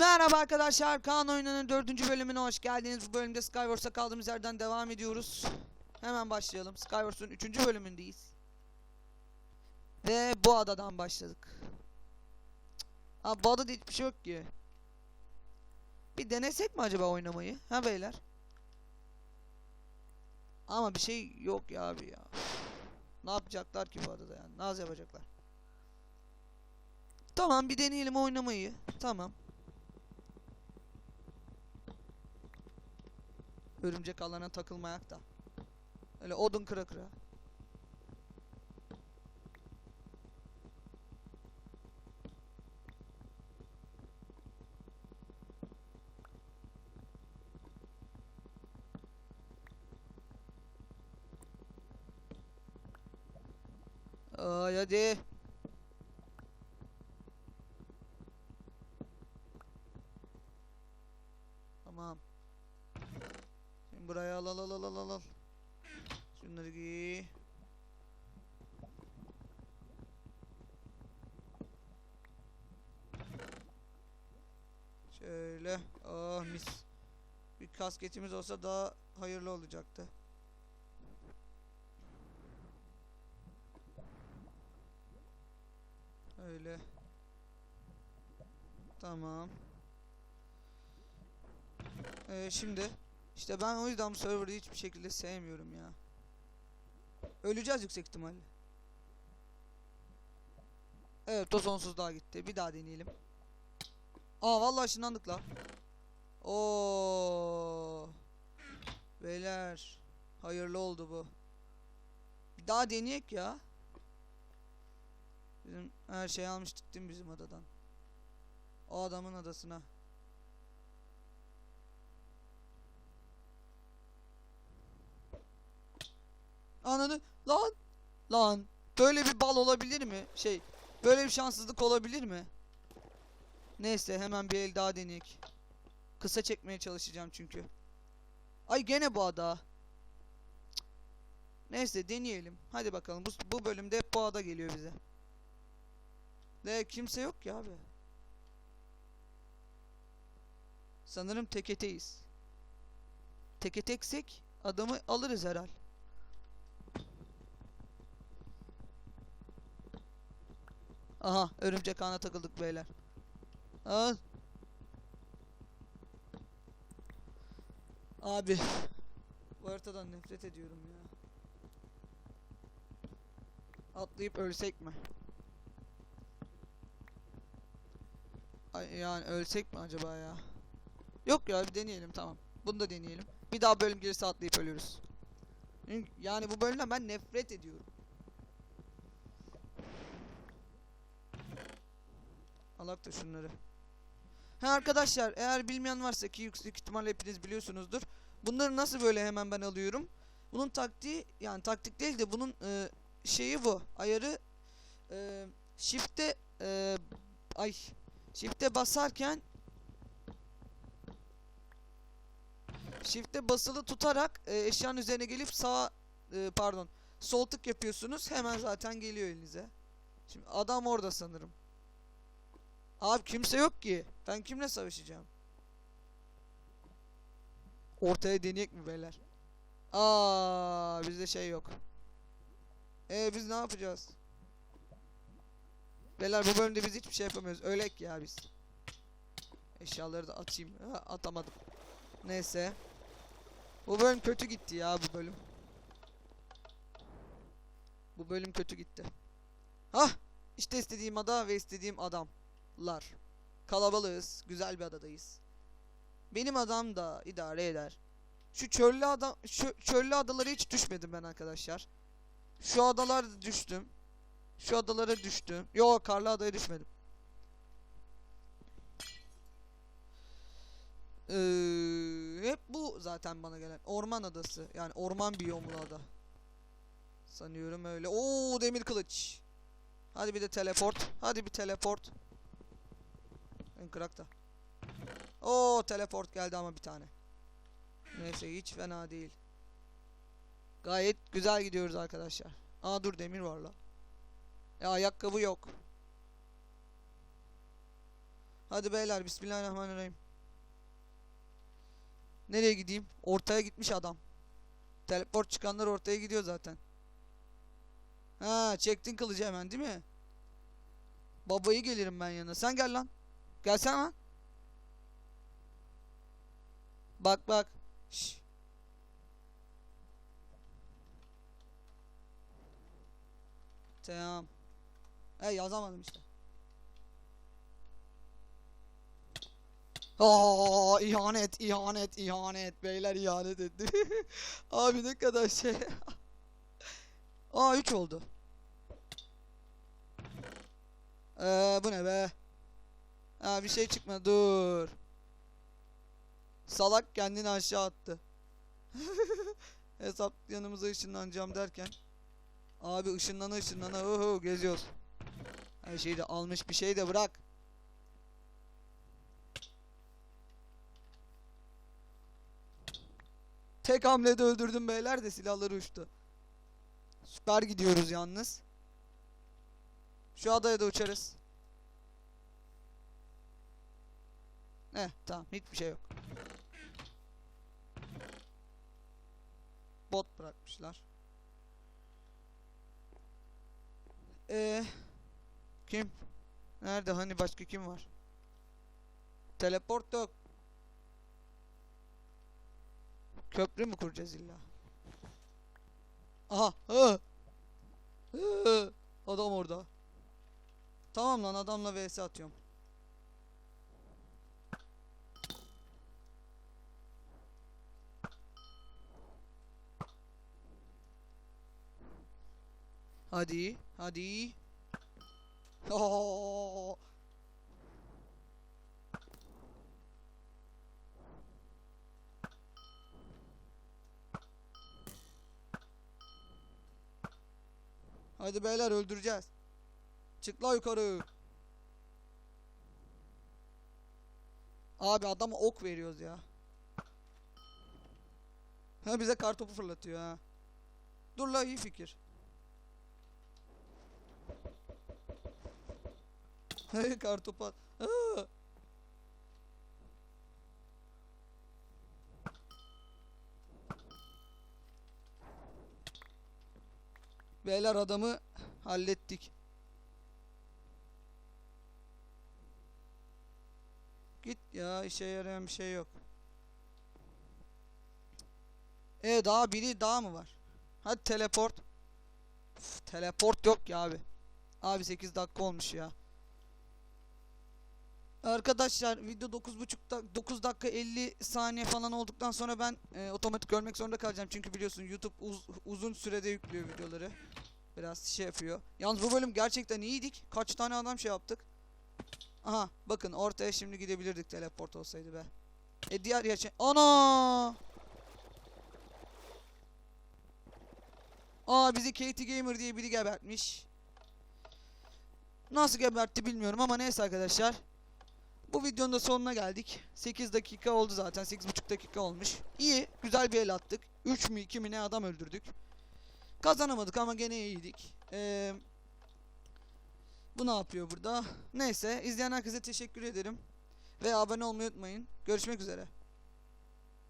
Merhaba arkadaşlar, Kaan Oyununun 4. bölümüne hoş geldiniz. Bu bölümde Skywars'a kaldığımız yerden devam ediyoruz. Hemen başlayalım. Skywars'un 3. bölümündeyiz. Ve bu adadan başladık. Ha bu adada hiçbir şey yok ki. Bir denesek mi acaba oynamayı? Ha beyler? Ama bir şey yok ya abi ya. Ne yapacaklar ki bu adada yani? Naz yapacaklar. Tamam bir deneyelim oynamayı. Tamam. Örümcek alana takılmayak da. Öyle odun kıra kıra. Ay hadi. Tamam. Buraya al al al al al al. Şunları giy. Şöyle. Ah mis. Bir kasketimiz olsa daha hayırlı olacaktı. Öyle. Tamam. Ee, şimdi işte ben o yüzden bu server'ı hiçbir şekilde sevmiyorum ya. Öleceğiz yüksek ihtimalle. Evet o sonsuz daha gitti. Bir daha deneyelim. Aa vallahi ışınlandık la. Oo. Beyler. Hayırlı oldu bu. Bir daha deneyek ya. Bizim her şeyi almıştık değil mi bizim adadan? O adamın adasına. Ananı lan lan böyle bir bal olabilir mi? Şey böyle bir şanssızlık olabilir mi? Neyse hemen bir el daha deneyek. Kısa çekmeye çalışacağım çünkü. Ay gene bu ada. Neyse deneyelim. Hadi bakalım. Bu, bu bölümde hep bu ada geliyor bize. De kimse yok ya abi. Sanırım teketeyiz. Teke teksek adamı alırız herhal. Aha örümcek ağına takıldık beyler. Al. Abi. Bu haritadan nefret ediyorum ya. Atlayıp ölsek mi? Ay yani ölsek mi acaba ya? Yok ya bir deneyelim tamam. Bunu da deneyelim. Bir daha bölüm gelirse atlayıp. Çünkü Yani bu bölümden ben nefret ediyorum. Alak da şunları. Ha arkadaşlar eğer bilmeyen varsa ki yüksek ihtimalle hepiniz biliyorsunuzdur. Bunları nasıl böyle hemen ben alıyorum? Bunun taktiği yani taktik değil de bunun e, şeyi bu. Ayarı e, shift'te e, ay shift'te basarken shift'te basılı tutarak e, eşyanın üzerine gelip sağ e, pardon sol tık yapıyorsunuz. Hemen zaten geliyor elinize. Şimdi adam orada sanırım. Abi kimse yok ki. Ben kimle savaşacağım? Ortaya deneyek mi beyler? Aa, bizde şey yok. Ee biz ne yapacağız? Beyler bu bölümde biz hiçbir şey yapamıyoruz. Ölek ya biz. Eşyaları da atayım. Ha, atamadım. Neyse. Bu bölüm kötü gitti ya bu bölüm. Bu bölüm kötü gitti. Hah! İşte istediğim ada ve istediğim adamlar. Kalabalığız. Güzel bir adadayız. Benim adam da idare eder. Şu çöllü ada şu çöllü adalara hiç düşmedim ben arkadaşlar. Şu adalar düştüm. Şu adalara düştüm. Yok karlı adaya düşmedim. Ee, hep bu zaten bana gelen. Orman adası. Yani orman biyomlu ada. Sanıyorum öyle. Oo demir kılıç. Hadi bir de teleport. Hadi bir teleport. Kırak da. Oo teleport geldi ama bir tane. Neyse hiç fena değil. Gayet güzel gidiyoruz arkadaşlar. Aa dur demir var la. E ayakkabı yok. Hadi beyler bismillahirrahmanirrahim. Nereye gideyim? Ortaya gitmiş adam. Teleport çıkanlar ortaya gidiyor zaten. Ha çektin kılıcı hemen değil mi? Babayı gelirim ben yanına. Sen gel lan. Gelsene lan. Bak bak. Şş. Tamam. He yazamadım işte. Aa, ihanet, ihanet, ihanet. Beyler ihanet etti. Abi ne kadar şey. Aa 3 oldu. Ee, bu ne be? Ha bir şey çıkmadı. Dur. Salak kendini aşağı attı. Hesap yanımıza ışınlanacağım derken. Abi ışınlana ışınlana oho geziyoruz. Her şeyi de almış bir şey de bırak. Tek hamlede öldürdüm beyler de silahları uçtu. Süper gidiyoruz yalnız. Şu adaya da uçarız. Eh tamam hiçbir şey yok. Bot bırakmışlar. Ee, kim? Nerede hani başka kim var? Teleport yok. Köprü mü kuracağız illa? Aha. Hı. Hı. Adam orada. Tamam lan adamla vs atıyorum. Hadi, hadi. Oo. Hadi beyler öldüreceğiz. Çık la yukarı. Abi adama ok veriyoruz ya. Ha bize kartopu fırlatıyor ha. Dur la iyi fikir. Hey kartopu at. Aa! Beyler adamı hallettik. Git ya işe yarayan bir şey yok. E daha biri daha mı var? Hadi teleport. Üf, teleport yok ya abi. Abi 8 dakika olmuş ya. Arkadaşlar video 9.5 dak 9 dakika 50 saniye falan olduktan sonra ben e, otomatik görmek zorunda kalacağım. Çünkü biliyorsun YouTube uz- uzun sürede yüklüyor videoları. Biraz şey yapıyor. Yalnız bu bölüm gerçekten iyiydik. Kaç tane adam şey yaptık. Aha bakın ortaya şimdi gidebilirdik teleport olsaydı be. E diğer yaşa... Ana! Aa bizi Katie Gamer diye biri gebertmiş. Nasıl gebertti bilmiyorum ama neyse arkadaşlar. Bu videonun da sonuna geldik. 8 dakika oldu zaten. 8,5 dakika olmuş. İyi. Güzel bir el attık. 3 mü 2 mi ne adam öldürdük. Kazanamadık ama gene iyiydik. Ee, bu ne yapıyor burada? Neyse. izleyen herkese teşekkür ederim. Ve abone olmayı unutmayın. Görüşmek üzere.